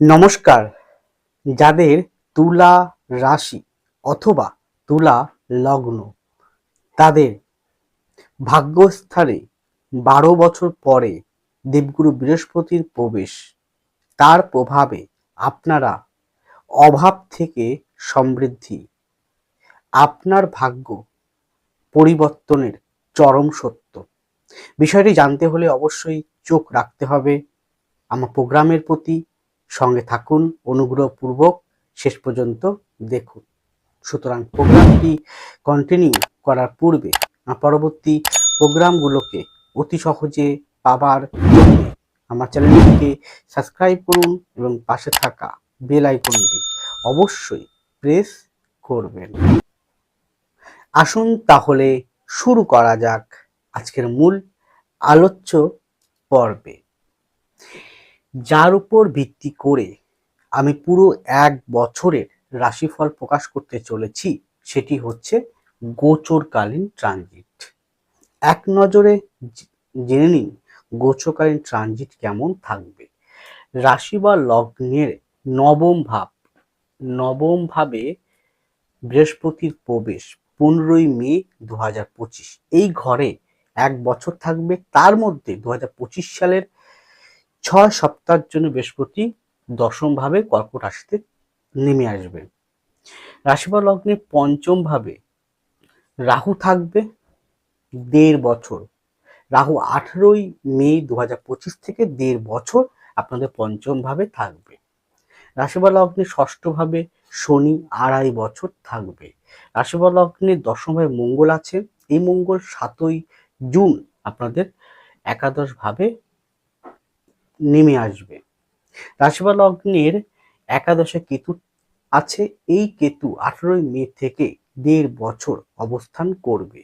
নমস্কার। যাদের তুলা রাশি অথবা তুলা লগ্ন, তাদের ভাগ্যস্থানে বারো বছর পরে দেবগুরু বৃহস্পতির প্রবেশ। তার প্রভাবে আপনারা অভাব থেকে সমৃদ্ধি। আপনার ভাগ্য পরিবর্তনের চরম সত্য। বিষয়টি জানতে হলে অবশ্যই চোখ রাখতে হবে। আমার প্রোগ্রামের প্রতি সঙ্গে থাকুন, অনুগ্রহপূর্বক শেষ পর্যন্ত দেখুন। সুতরাং প্রোগ্রামটি কন্টিনিউ করার পূর্বে পরবর্তী প্রোগ্রামগুলোকে অতি সহজে পাবার আমার চ্যানেলটিকে সাবস্ক্রাইব করুন এবং পাশে থাকা বেল আইকনটি অবশ্যই প্রেস করবেন। আসুন তাহলে শুরু করা যাক আজকের মূল আলোচ্য পর্বে। যার উপর ভিত্তি করে আমি পুরো এক বছরের রাশিফল প্রকাশ করতে চলেছি, সেটি হচ্ছে গোচরকালীন ট্রানজিট। এক নজরে জেনে নিন গোচরকালীন ট্রানজিট কেমন থাকবে। রাশি বা লগ্নের নবম ভাব, নবম ভাবে বৃহস্পতির প্রবেশ পনেরোই মে দু এই ঘরে এক বছর থাকবে, তার মধ্যে দু সালের ছয় সপ্তাহের জন্য বৃহস্পতি দশম ভাবে কর্কট রাশিতে নেমে আসবে। রাশি বা লগ্নে পঞ্চম ভাবে রাহু থাকবে দেড় বছর। রাহু আঠেরোই মে দু থেকে দেড় বছর আপনাদের পঞ্চম ভাবে থাকবে। রাশি বা লগ্নে ষষ্ঠ ভাবে শনি আড়াই বছর থাকবে। রাশি বা লগ্নে দশম ভাবে মঙ্গল আছে। এই মঙ্গল সাতই জুন আপনাদের একাদশ ভাবে নেমে আসবে। রাশি বা লগ্নের একাদশে কেতু আছে। এই কেতু আঠেরোই মে থেকে দেড় বছর অবস্থান করবে।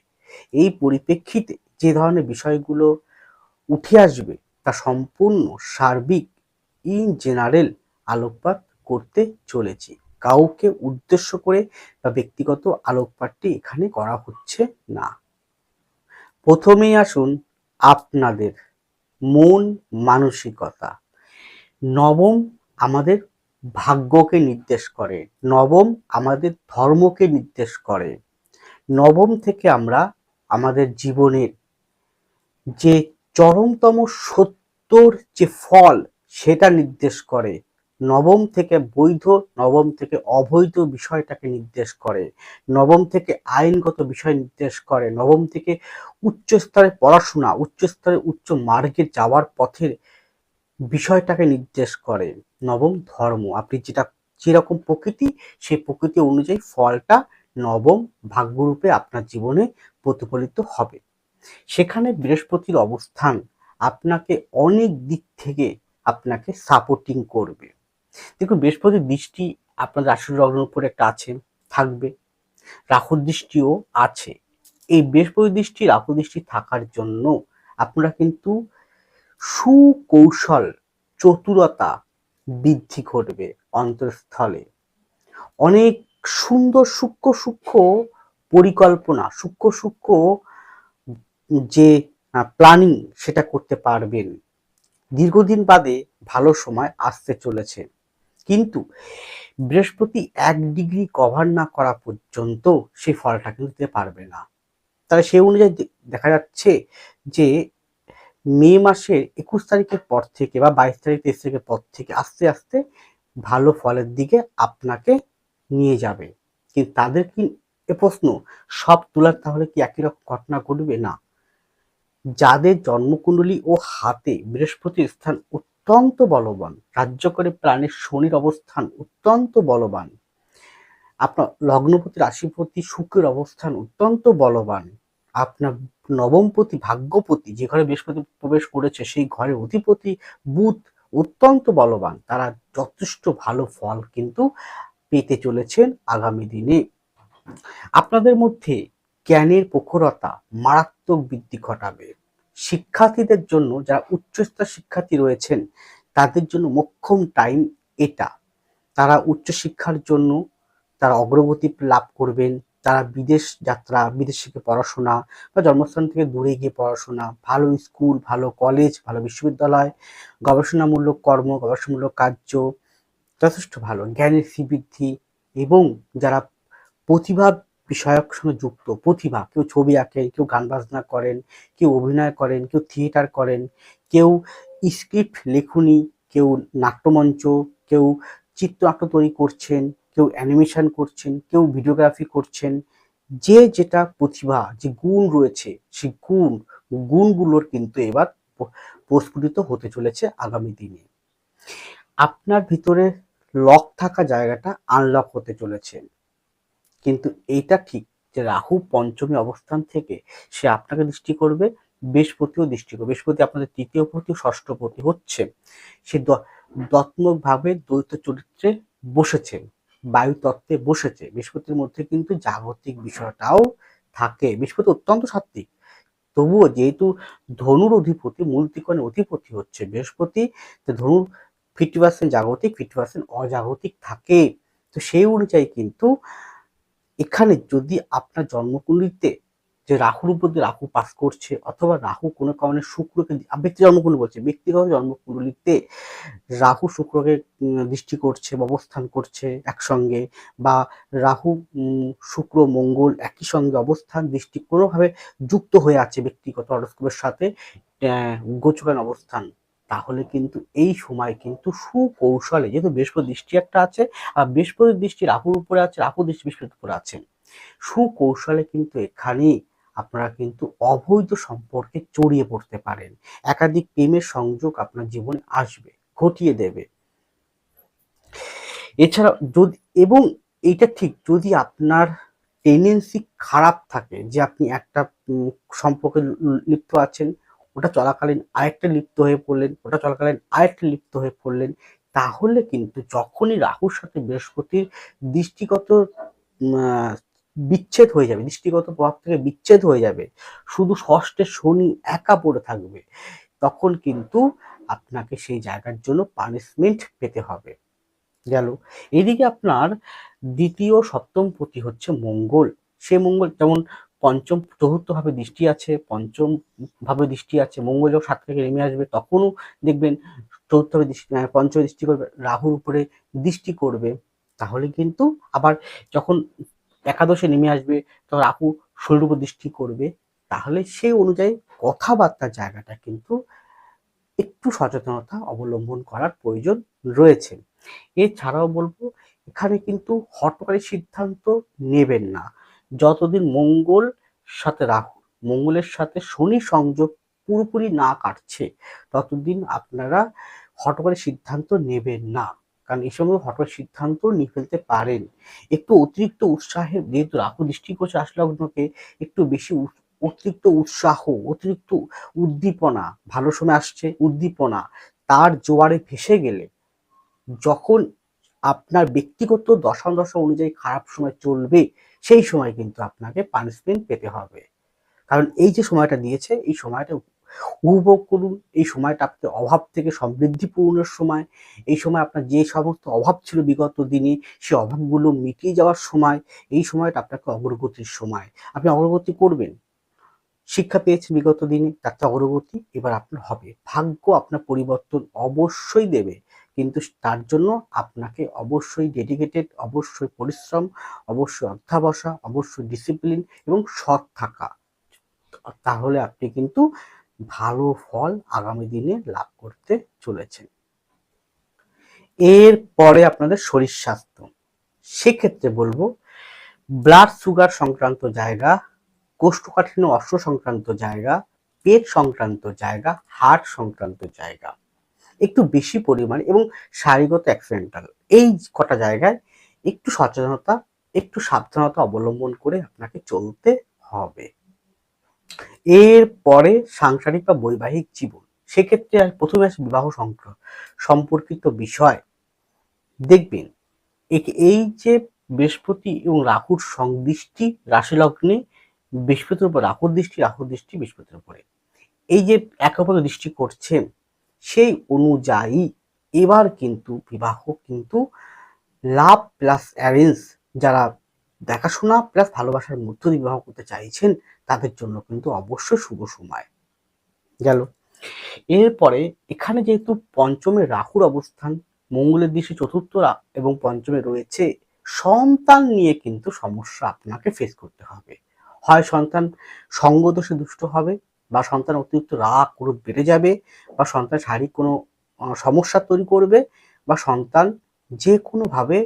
এই পরিপ্রেক্ষিতে যে ধরনের বিষয়গুলো উঠে আসবে তা সম্পূর্ণ সার্বিক, ইন জেনারেল আলোকপাত করতে চলেছি। কাউকে উদ্দেশ্য করে বা ব্যক্তিগত আলোকপাতটি এখানে করা হচ্ছে না। প্রথমেই আসুন আপনাদের মন মানসিকতা। নবম আমাদের ভাগ্যকে নির্দেশ করে। নবম আমাদের ধর্মকে নির্দেশ করে। নবম থেকে আমরা আমাদের জীবনের যে চরমতম সত্যর যে ফল সেটা নির্দেশ করে। নবম থেকে বৈধ, নবম থেকে অবৈধ বিষয়টাকে নির্দেশ করে। নবম থেকে আইনগত বিষয় নির্দেশ করে। নবম থেকে উচ্চ স্তরে পড়াশোনা, উচ্চ স্তরে উচ্চ মার্গে যাওয়ার পথের বিষয়টাকে নির্দেশ করে। নবম ধর্ম, আপনি যেটা, যেরকম প্রকৃতি, সেই প্রকৃতি অনুযায়ী ফলটা নবম ভাগ্যরূপে আপনার জীবনে প্রতিফলিত হবে। সেখানে বৃহস্পতির অবস্থান আপনাকে অনেক দিক থেকে আপনাকে সাপোর্টিং করবে। দেখুন, বৃহস্পতির দৃষ্টি আপনার রাশির লগ্নের উপর একটা আছে, থাকবে। রাহুর দৃষ্টিও আছে। এই বৃহস্পতি দৃষ্টি রাহু দৃষ্টি থাকার জন্য আপনারা কিন্তু সুকৌশল, চতুরতা বৃদ্ধি ঘটবে অন্তঃস্থলে। অনেক সুন্দর সূক্ষ্ম সূক্ষ্ম পরিকল্পনা, সূক্ষ্ম সূক্ষ্ম যে প্ল্যানিং সেটা করতে পারবেন। দীর্ঘদিন বাদে ভালো সময় আসতে চলেছে। কিন্তু বৃহস্পতি এক ডিগ্রি কভার না করা পর্যন্ত সেই ফলটা কিন্তু দিতে পারবে না। তাহলে সেই অনুযায়ী দেখা যাচ্ছে যে মে মাসের একুশ তারিখের পর থেকে বা বাইশ তারিখ, তেইশ তারিখের পর থেকে আস্তে আস্তে ভালো ফলের দিকে আপনাকে নিয়ে যাবে। কিন্তু তাদের কি এ প্রশ্ন, সব তোলার তাহলে কি একই রকম ঘটনা ঘটবে? না। যাদের জন্মকুণ্ডলী ও হাতে বৃহস্পতির স্থান অত্যন্ত বলবান রাজ্যকরী প্রাণের শনির অবস্থান অত্যন্ত বলবান। আপনার লগ্নপতি, রাশিপতি, শুক্রের অবস্থান অত্যন্ত বলবান। আপনার নবমপতি, ভাগ্যপতি, যে ঘরে বৃহস্পতি প্রবেশ করেছে, সেই ঘরের অধিপতি, বুধ অত্যন্ত বলবান। তারা যথেষ্ট ভালো ফল কিন্তু পেতে চলেছেন আগামী দিনে। আপনাদের মধ্যে জ্ঞানের প্রখরতা মারাত্মক বৃদ্ধি ঘটাবে। শিক্ষার্থীদের জন্য, যারা উচ্চস্তর শিক্ষার্থী রয়েছেন, তাদের জন্য মোক্ষম টাইম এটা। তারা উচ্চশিক্ষার জন্য তারা অগ্রগতি লাভ করবেন। তারা বিদেশ যাত্রা, বিদেশ থেকে পড়াশোনা বা জন্মস্থান থেকে দূরে গিয়ে পড়াশোনা, ভালো স্কুল ভালো কলেজ ভালো বিশ্ববিদ্যালয়, গবেষণামূলক কর্ম, গবেষণামূলক কার্য যথেষ্ট ভালো। জ্ঞানের শ্রীবৃদ্ধি এবং যারা প্রতিভা বিষয়ক সঙ্গে যুক্ত, প্রতিভা, কেউ ছবি আঁকেন কেউ গান বাজনা করেন, কেউ অভিনয় করেন, কেউ থিয়েটার করেন, কেউ স্ক্রিপ্ট লেখুনি, কেউ নাট্যমঞ্চ, কেউ চিত্রনাট্য তৈরি করছেন, কেউ অ্যানিমেশন করছেন, কেউ ভিডিওগ্রাফি করছেন, যে যেটা প্রতিভা, যে গুণ রয়েছে সেই গুণ, গুণগুলোর কিন্তু এবার প্রস্ফুটিত হতে চলেছে আগামী দিনে। আপনার ভিতরে লক থাকা জায়গাটা আনলক হতে চলেছে। কিন্তু এইটা ঠিক যে রাহু পঞ্চমী অবস্থান থেকে সে আপনাকে দৃষ্টি করবে, বৃহস্পতিও দৃষ্টি করবে। বৃহস্পতি আপনাদের তৃতীয় পতি ষষ্ঠপতি হচ্ছে। সে দত্মক ভাবে দ্বৈত চরিত্রে বসেছে বায়ু তত্ত্বে বসেছে। বৃহস্পতির মধ্যে কিন্তু জাগতিক বিষয়টাও থাকে। বৃহস্পতি অত্যন্ত সাত্বিক তবুও যেহেতু ধনুর অধিপতি, মূল ত্রিকোণের অধিপতি হচ্ছে বৃহস্পতি ধনুর ফিফটি পার্সেন্ট জাগতিক ফিফটি পার্সেন্ট অজাগতিক থাকে। তো সেই অনুযায়ী কিন্তু এখানে যদি আপনার জন্মকুণ্ডলিতে যে রাহুর উপর দিয়ে রাহু পাস করছে অথবা রাহু কোনো কারণে শুক্রকে ব্যক্তি জন্মকুণ্ডলী বলছে, ব্যক্তিগত জন্মকুণ্ডলিতে রাহু শুক্রকে দৃষ্টি করছে বা অবস্থান করছে একসঙ্গে বা রাহু শুক্র, মঙ্গল একই সঙ্গে অবস্থান, দৃষ্টি কোনোভাবে যুক্ত হয়ে আছে ব্যক্তিগত হরস্কোপের সাথে গোচকান অবস্থান। তাহলে কিন্তু এই সময় কিন্তু সুকৌশলে, যেহেতু বৃহস্পতি দৃষ্টি একটা আছে, আর বৃহস্পতির দৃষ্টি রাহুর উপরে আছে, রাহু দৃষ্টি বৃহস্পতির উপরে আছে। সুকৌশলে কিন্তু এখানে আপনারা কিন্তু অবৈধ সম্পর্কে জড়িয়ে পড়তে পারেন। একাধিক প্রেমের সংযোগ আপনার জীবনে আসবে, ঘটিয়ে দেবে। এছাড়া যদি, এবং এইটা ঠিক, যদি আপনার টেন্ডেন্সি খারাপ থাকে, যে আপনি একটা সম্পর্কে লিপ্ত আছেন ওটা চলাকালীন আরেকটা লিপ্ত হয়ে পড়লেন, ওটা চলাকালীন আরেকটা লিপ্ত হয়ে পড়লেন। তাহলে কিন্তু যখনই রাহুর সাথে বৃহস্পতির দৃষ্টিগত বিচ্ছেদ হয়ে যাবে, দৃষ্টিগত প্রভাব থেকে বিচ্ছেদ হয়ে যাবে, শুধু ষষ্ঠে শনি একা পড়ে থাকবে, তখন কিন্তু আপনাকে সেই জায়গার জন্য পানিশমেন্ট পেতে হবে। গেল। এদিকে আপনার দ্বিতীয় সপ্তম পতি হচ্ছে মঙ্গল। সে মঙ্গল যেমন পঞ্চম চতুর্থ ভাবে দৃষ্টি আছে পঞ্চম ভাবে দৃষ্টি আছে, মঙ্গল সাত থেকে নেমে আসবে, তখনও দেখবেন চতুর্থ ভাবে দৃষ্টি পঞ্চম দৃষ্টি করবে, রাহুর উপরে দৃষ্টি করবে। তাহলে কিন্তু আবার যখন একাদশে নেমে আসবে, তখন রাহু শরীর উপর দৃষ্টি করবে। তাহলে সেই অনুযায়ী কথাবার্তার জায়গাটা কিন্তু একটু সচেতনতা অবলম্বন করার প্রয়োজন রয়েছে। এছাড়াও বলব, এখানে কিন্তু হটকারী সিদ্ধান্ত নেবেন না। যতদিন মঙ্গল সাথে রাহু, মঙ্গলের সাথে শনি সংযোগ পুরোপুরি না কাটছে, ততদিন আপনারা হটকারী সিদ্ধান্ত নেবেন না। কারণ এই সময় হঠাৎ সিদ্ধান্ত নিয়ে ফেলতে পারেন। একটু অতিরিক্ত উৎসাহে, যেহেতু রাহু দৃষ্টি করছে আশলগ্নকে একটু বেশি অতিরিক্ত উৎসাহ, অতিরিক্ত উদ্দীপনা, ভালো সময় আসছে, উদ্দীপনা, তার জোয়ারে ভেসে গেলে যখন আপনার ব্যক্তিগত দশাদশা অনুযায়ী খারাপ সময় চলবে সেই সময় কিন্তু আপনাকে পানিশমেন্ট পেতে হবে। কারণ এই যে সময়টা দিয়েছে, এই সময়টা উপভোগ করুন, এই সময়টা আপনার অভাব থেকে সমৃদ্ধি পূরণের সময়। এই সময় আপনার যে সমস্ত অভাব ছিল বিগত দিনে, সেই অভাবগুলো মিটিয়ে যাওয়ার সময়, এই সময়টা আপনাকে অগ্রগতির সময়। আপনি অগ্রগতি করবেন। শিক্ষা পেয়েছেন বিগত দিনে তাতে অগ্রগতি এবার আপনার হবে। ভাগ্য আপনার পরিবর্তন অবশ্যই দেবে। কিন্তু তার জন্য আপনাকে অবশ্যই ডেডিকেটেড অবশ্যই পরিশ্রম, অবশ্যই অধ্যাবসা, অবশ্যই ডিসিপ্লিন এবং সৎ থাকা। তাহলে আপনি কিন্তু ভালো ফল আগামী দিনে লাভ করতে চলেছেন। এরপরে আপনাদের শরীর স্বাস্থ্য। সেক্ষেত্রে বলব ব্লাড সুগার সংক্রান্ত জায়গা, কোষ্ঠকাঠিন্য অশ্ব সংক্রান্ত জায়গা, পেট সংক্রান্ত জায়গা হার্ট সংক্রান্ত জায়গা। একটু বেশি পরিমাণ এবং শারীরগত অ্যাক্সিডেন্টাল এই কটা জায়গায় একটু সচেতনতা, একটু সাবধানতা অবলম্বন করে আপনাকে চলতে হবে। এরপরে সাংসারিক বা বৈবাহিক জীবন। সেক্ষেত্রে প্রথমে আসে বিবাহ সংক্র- সম্পর্কিত বিষয়। দেখবেন এই যে বৃহস্পতি এবং রাহুর সংদৃষ্টি রাশি লগ্নে বৃহস্পতির উপর, রাহুর দৃষ্টি রাহুর দৃষ্টি বৃহস্পতির উপরে। এই যে একে অপরকে দৃষ্টি করছে সেই অনুযায়ী এবার কিন্তু বিবাহ কিন্তু লাভ প্লাস অ্যারেঞ্জ যারা দেখাশোনা প্লাস ভালোবাসার মধ্য দিয়ে বিবাহ করতে চাইছেন তাদের জন্য কিন্তু অবশ্যই শুভ সময়। গেল। এরপরে এখানে যেহেতু পঞ্চমে রাহুর অবস্থান, মঙ্গলের দৃষ্টি চতুর্থ এবং পঞ্চমে রয়েছে, সন্তান নিয়ে কিন্তু সমস্যা আপনাকে ফেস করতে হবে। হয় সন্তান সঙ্গদোষে দুষ্ট হবে বা সন্তান অতিরিক্ত রাগ ক্রোধ বেড়ে যাবে বা সন্তান শারীরিক কোনো সমস্যা তৈরি করবে বা সন্তান যে কোনোভাবে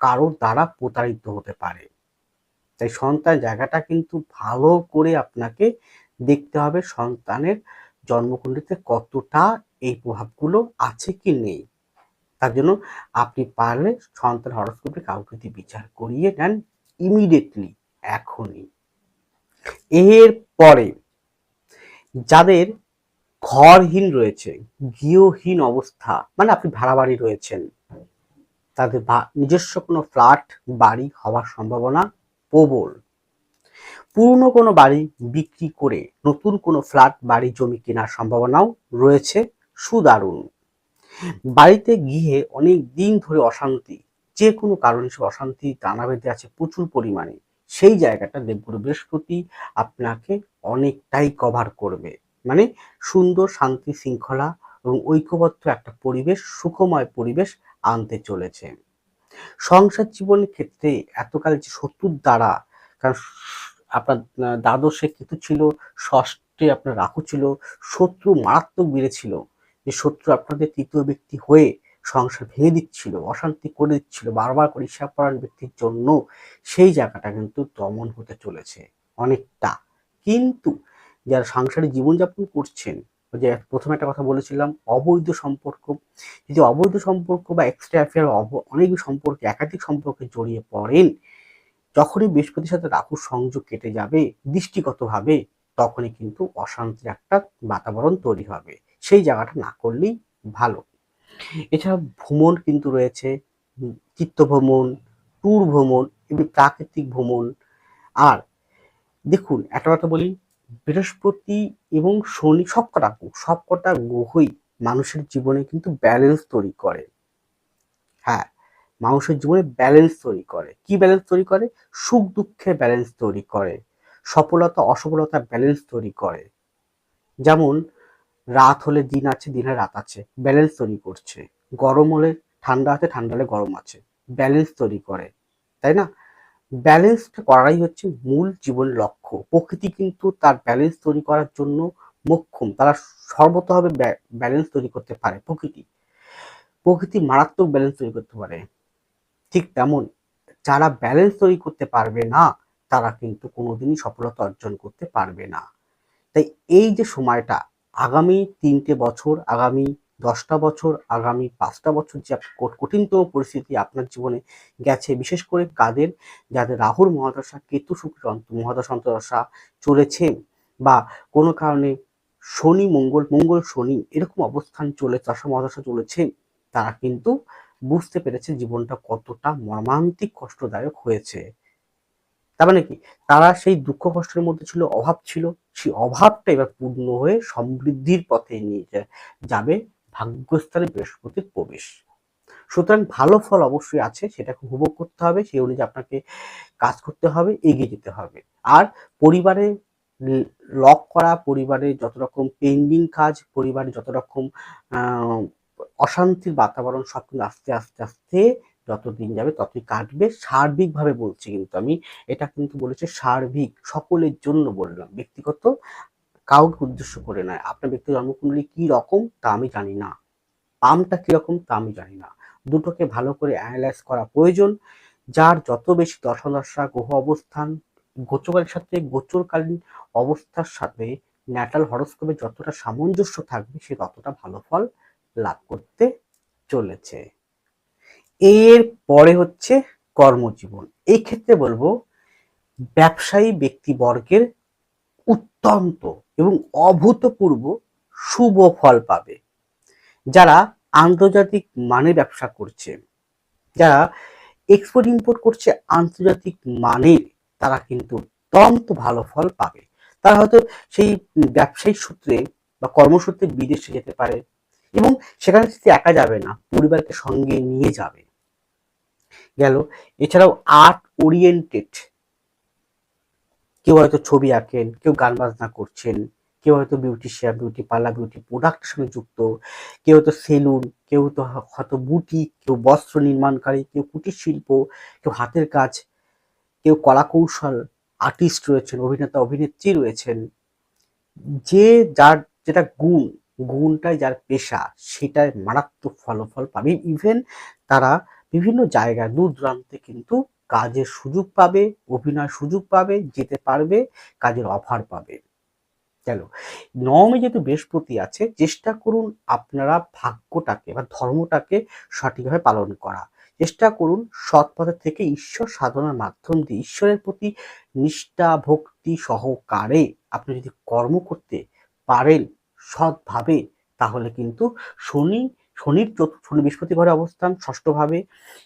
কারোর দ্বারা প্রতারিত হতে পারে। তাই সন্তান জায়গাটা কিন্তু ভালো করে আপনাকে দেখতে হবে সন্তানের জন্মকুণ্ডলিতে কতটা এই প্রভাবগুলো আছে কি নেই। তার জন্য আপনি পারলে সন্তান হরস্কোপে কাউকে দিয়ে বিচার করিয়ে নেন ইমিডিয়েটলি এখনই। এর পরে যাদের ঘরহীন রয়েছে, গৃহহীন অবস্থা মানে আপনি ভাড়া বাড়ি রয়েছেন, তাদের নিজস্ব কোনো ফ্ল্যাট বাড়ি হওয়ার সম্ভাবনা প্রবল। পুরনো কোনো বাড়ি বিক্রি করে নতুন কোনো ফ্ল্যাট বাড়ি, জমি কেনার সম্ভাবনাও রয়েছে, সুদারুণ। বাড়িতে গিয়ে অনেক দিন ধরে অশান্তি যে কোনো কারণে সে অশান্তি, টানা বেঁধে আছে প্রচুর পরিমাণে। সেই জায়গাটা দেবগুরু বৃহস্পতি আপনাকে অনেকটাই কভার করবে। মানে সুন্দর শান্তি শৃঙ্খলা এবং ঐক্যবদ্ধ একটা পরিবেশ, সুখময় পরিবেশ আনতে চলেছে। সংসার জীবনের ক্ষেত্রে এতকাল যে শত্রুর দ্বারা, কারণ আপনার দ্বাদশে কেতু ছিল, ষষ্ঠে আপনার রাহু ছিল, শত্রু মারাত্মক বেড়েছিল যে শত্রু আপনাদের তৃতীয় ব্যক্তি হয়ে সংসার ভেঙে দিচ্ছিল, অশান্তি করে দিচ্ছিল, বারবার করে ঈর্ষাপরায়ণ ব্যক্তির জন্য সেই জায়গাটা কিন্তু দমন হতে চলেছে অনেকটা। কিন্তু যারা সাংসারিক জীবনযাপন করছেন যে প্রথমে একটা কথা বলেছিলাম, অবৈধ সম্পর্ক, যদি অবৈধ সম্পর্ক বা এক্সট্রা অ্যাফেয়ার অনেক সম্পর্কে, একাধিক সম্পর্কে জড়িয়ে পড়েন, যখনই বৃহস্পতির সাথে রাহুর সংযোগ কেটে যাবে, দৃষ্টিগতভাবে, তখনই কিন্তু অশান্তির একটা বাতাবরণ তৈরি হবে। সেই জায়গাটা না করলেই ভালো। এছাড়া ভ্রমণ কিন্তু রয়েছে চিত্ত ভ্রমণ ট্যুর ভ্রমণ এমনি প্রাকৃতিক ভ্রমণ। আর দেখুন, একটা কথা বলি, বৃহস্পতি এবং শনি সবকটা সবকটা গ্রহই মানুষের জীবনে কিন্তু ব্যালেন্স তৈরি করে। হ্যাঁ মানুষের জীবনে ব্যালেন্স তৈরি করে। কি ব্যালেন্স তৈরি করে? সুখ দুঃখে ব্যালেন্স তৈরি করে। সফলতা, অসফলতা ব্যালেন্স তৈরি করে। যেমন রাত হলে দিন আছে দিনে রাত আছে। ব্যালেন্স তৈরি করছে। গরম হলে ঠান্ডা আছে, ঠান্ডা হলে গরম আছে। ব্যালেন্স তৈরি করে, তাই না? ব্যালেন্সটা করাই হচ্ছে মূল জীবনের লক্ষ্য। প্রকৃতি কিন্তু তার ব্যালেন্স তৈরি করার জন্য মোক্ষম। তারা সর্বতভাবে ব্যালেন্স তৈরি করতে পারে প্রকৃতি। প্রকৃতি মারাত্মক ব্যালেন্স তৈরি করতে পারে। ঠিক তেমন যারা ব্যালেন্স তৈরি করতে পারবে না, তারা কিন্তু কোনোদিনই সফলতা অর্জন করতে পারবে না। তাই এই যে সময়টা আগামী তিনটে বছর, আগামী দশটা বছর, আগামী পাঁচটা বছর যে কঠ- কঠিনতম পরিস্থিতি আপনার জীবনে গেছে, বিশেষ করে কাদের, যাদের রাহুর মহাদশা, কেতু শুক্র মহাদশা অন্তদশা চলেছে বা কোনো কারণে শনি, মঙ্গল মঙ্গল, শনি এরকম অবস্থান চলে, দশা, মহাদশা চলেছে, তারা কিন্তু বুঝতে পেরেছে জীবনটা কতটা মর্মান্তিক, কষ্টদায়ক হয়েছে। তার মানে কি? তারা সেই দুঃখ কষ্টের মধ্যে ছিল, অভাব ছিল, সেই অভাবটা এবার পূর্ণ হয়ে সমৃদ্ধির পথে নিয়ে যাবে ভাগ্যস্থানে বৃহস্পতির প্রবেশ। সুতরাং ভালো ফল অবশ্যই আছে, সেটাকে উপভোগ করতে হবে, সেই অনুযায়ী আপনাকে কাজ করতে হবে, এগিয়ে যেতে হবে। আর পরিবারে লক করা, পরিবারে যত রকম পেন্ডিং কাজ, পরিবারে যত রকম অশান্তির বাতাবরণ সব কিন্তু আস্তে আস্তে আস্তে যত দিন যাবে ততই কাটবে। সার্বিকভাবে বলছি কিন্তু আমি, এটা কিন্তু বলেছে সার্বিক, সকলের জন্য বললাম ব্যক্তিগত কাউকে উদ্দেশ্য করে নয়। আপনার ব্যক্তিগত জন্মকুণ্ডলী কি রকম তা আমি জানি না। পামটা কীরকম তা আমি জানি না। দুটোকে ভালো করে অ্যানালাইজ করা প্রয়োজন। যার যত বেশি দশা গ্রহ অবস্থান, গোচরের সাথে গোচরকালীন অবস্থার সাথে ন্যাটাল হরস্কোপে যতটা সামঞ্জস্য থাকবে, সে ততটা ভালো ফল লাভ করতে চলেছে। এর পরে হচ্ছে কর্মজীবন। এই ক্ষেত্রে বলব, ব্যবসায়ী ব্যক্তিবর্গের অত্যন্ত এবং অভূতপূর্ব শুভ ফল পাবে। যারা আন্তর্জাতিক মানে ব্যবসা করছে, যারা এক্সপোর্ট ইম্পোর্ট করছে আন্তর্জাতিক মানের তারা কিন্তু অত্যন্ত ভালো ফল পাবে। তারা হয়তো সেই ব্যবসায়িক সূত্রে বা কর্মসূত্রে বিদেশে যেতে পারে এবং সেখানে সে একা যাবে না, পরিবারকে সঙ্গে নিয়ে যাবে। গেল। এছাড়াও আর্ট ওরিয়েন্টেড কেউ হয়তো ছবি আঁকেন, কেউ গান বাজনা করছেন, কেউ হয়তো বিউটিশিয়ান বিউটি পার্লার বিউটি প্রোডাক্টের সঙ্গে যুক্ত, কেউ হয়তো সেলুন কেউ তো হয়তো বুটিক কেউ বস্ত্র নির্মাণকারী, কেউ কুটির শিল্প, কেউ হাতের কাজ, কেউ কলা কৌশল আর্টিস্ট রয়েছেন, অভিনেতা, অভিনেত্রী রয়েছেন। যে যার যেটা গুণ, গুণটাই যার পেশা, সেটাই মারাত্মক ফলাফল পাবে ইভেন তারা বিভিন্ন জায়গায় দূর দূরান্তে কিন্তু কাজের সুযোগ পাবে, অভিনয় সুযোগ পাবে, যেতে পারবে, কাজের অফার পাবে। গেল নবমে যেহেতু বৃহস্পতি আছে, চেষ্টা করুন আপনারা ভাগ্যটাকে বা ধর্মটাকে সঠিকভাবে পালন করা। চেষ্টা করুন সৎ পথের থেকে ঈশ্বর সাধনার মাধ্যম দিয়ে ঈশ্বরের প্রতি নিষ্ঠা, ভক্তি সহকারে আপনি যদি কর্ম করতে পারেন সৎভাবে, তাহলে কিন্তু শনি শনির শনি বৃহস্পতি ঘরে অবস্থান, ষষ্ঠভাবে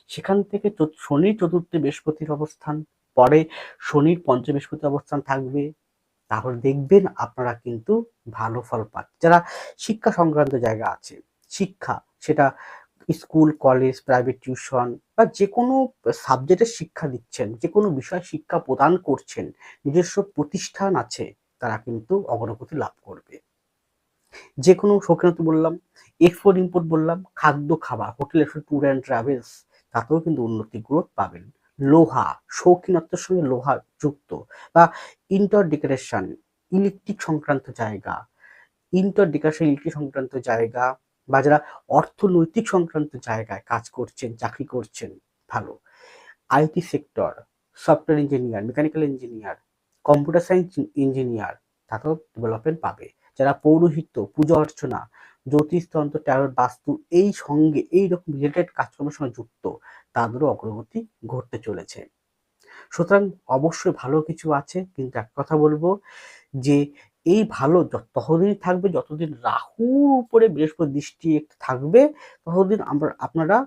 সেখান থেকে শনির চতুর্থে বৃহস্পতির অবস্থান, পরে শনির পঞ্চম বৃহস্পতি অবস্থান থাকবে। তাহলে দেখবেন আপনারা কিন্তু ভালো ফল পাচ্ছেন। যারা শিক্ষা সংক্রান্ত জায়গা আছে, শিক্ষা সেটা স্কুল, কলেজ, প্রাইভেট টিউশন বা যে কোনো সাবজেক্টের শিক্ষা দিচ্ছেন যে কোনো বিষয় শিক্ষা প্রদান করছেন, নিজস্ব প্রতিষ্ঠান আছে, তারা কিন্তু অগ্রগতি লাভ করবে। যে কোনো শৌখিনতা বললাম এক্সপোর্ট ইম্পোর্ট বললাম, খাদ্য, খাবার হোটেল ট্যুর অ্যান্ড ট্রাভেলস তাতেও কিন্তু উন্নতি গ্রোথ পাবেন। লোহা শৌখিনত্বের সঙ্গে লোহা যুক্ত বা ইন্টার ডেকোরেশন ইলেকট্রিক সংক্রান্ত জায়গা ইন্টার ডেকোরেশন ইলেকট্রিক সংক্রান্ত জায়গা বা যারা অর্থনৈতিক সংক্রান্ত জায়গায় কাজ করছেন, চাকরি করছেন, ভালো। IT sector software engineer mechanical engineer computer science engineer তাতেও ডেভেলপমেন্ট পাবে। যারা পৌরোহিত্য, পূজা অর্চনা, জ্যোতিষতন্ত্র ট্যারোট বাস্তু এই সঙ্গে এই রকম রিলেটেড কাজকর্মের সঙ্গে যুক্ত, তাদেরও অগ্রগতি ঘটতে চলেছে। সুতরাং অবশ্যই ভালো কিছু আছে, কিন্তু এক কথা বলব যে এই ভালো ততদিনই থাকবে, যতদিন রাহুর উপরে বৃহস্পতি দৃষ্টি একটু থাকবে, ততদিন আমরা, আপনারা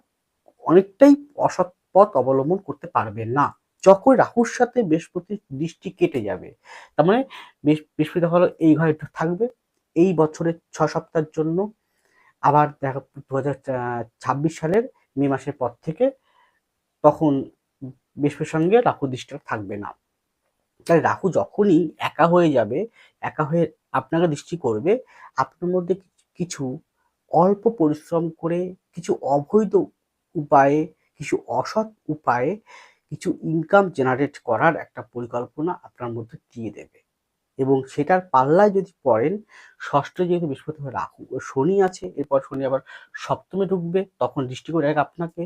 অনেকটাই অসৎ পথ অবলম্বন করতে পারবেন না। যখন রাহুর সাথে বৃহস্পতির দৃষ্টি কেটে যাবে, তার মানে বৃহস্প- বৃহস্পতি হলো এই ঘরে থাকবে এই বছরের ছ সপ্তাহের জন্য আবার দেখা, দু ছাব্বিশ সালের মে মাসের পর থেকে তখন বৃহস্পতির সঙ্গে রাহু দৃষ্টিটা থাকবে না। তাই রাহু যখনই একা হয়ে যাবে, একা হয়ে আপনাকে দৃষ্টি করবে, আপনার মধ্যে কিছু অল্প পরিশ্রম করে, কিছু অবৈধ উপায়ে, কিছু অসৎ উপায়ে কিছু ইনকাম জেনারেট করার একটা পরিকল্পনা আপনার মধ্যে দিয়ে দেবে। এবং সেটার পাল্লায় যদি পড়েন, ষষ্ঠ যেহেতু বৃহস্পতি রাহু শনি আছে, এরপর শনি আবার সপ্তমে ঢুকবে, তখন দৃষ্টি করে আপনাকে,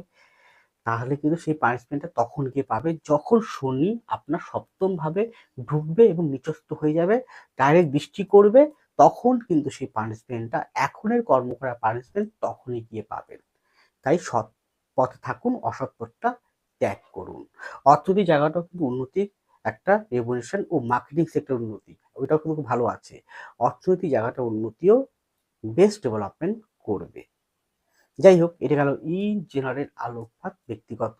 তাহলে কিন্তু সেই পানিশমেন্টটা তখন গিয়ে পাবে। যখন শনি আপনার সপ্তম ভাবে ঢুকবে এবং নিচস্থ হয়ে যাবে ডাইরেক্ট বৃষ্টি করবে, তখন কিন্তু সেই পানিশমেন্টটা এখনের কর্ম করা পানিশমেন্ট তখনই গিয়ে পাবেন। তাই সৎ পথে থাকুন, অসৎ পথটা ত্যাগ করুন। অর্থনৈতিক জায়গাটাও কিন্তু উন্নতির একটা রেভলিউশন ও মার্কেটিং সেক্টর উন্নতি। ওইটাও কিন্তু খুব ভালো আছে। অর্থনৈতিক জায়গাটা উন্নতিও বেস্ট ডেভেলপমেন্ট করবে। যাই হোক, এটা গেল ইন জেনারেল আলোকপাত ব্যক্তিগত,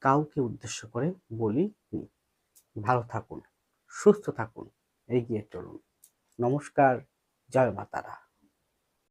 কাউকে উদ্দেশ্য করে বলি ভালো থাকুন, সুস্থ থাকুন, এগিয়ে চলুন। নমস্কার, জয় মাতারা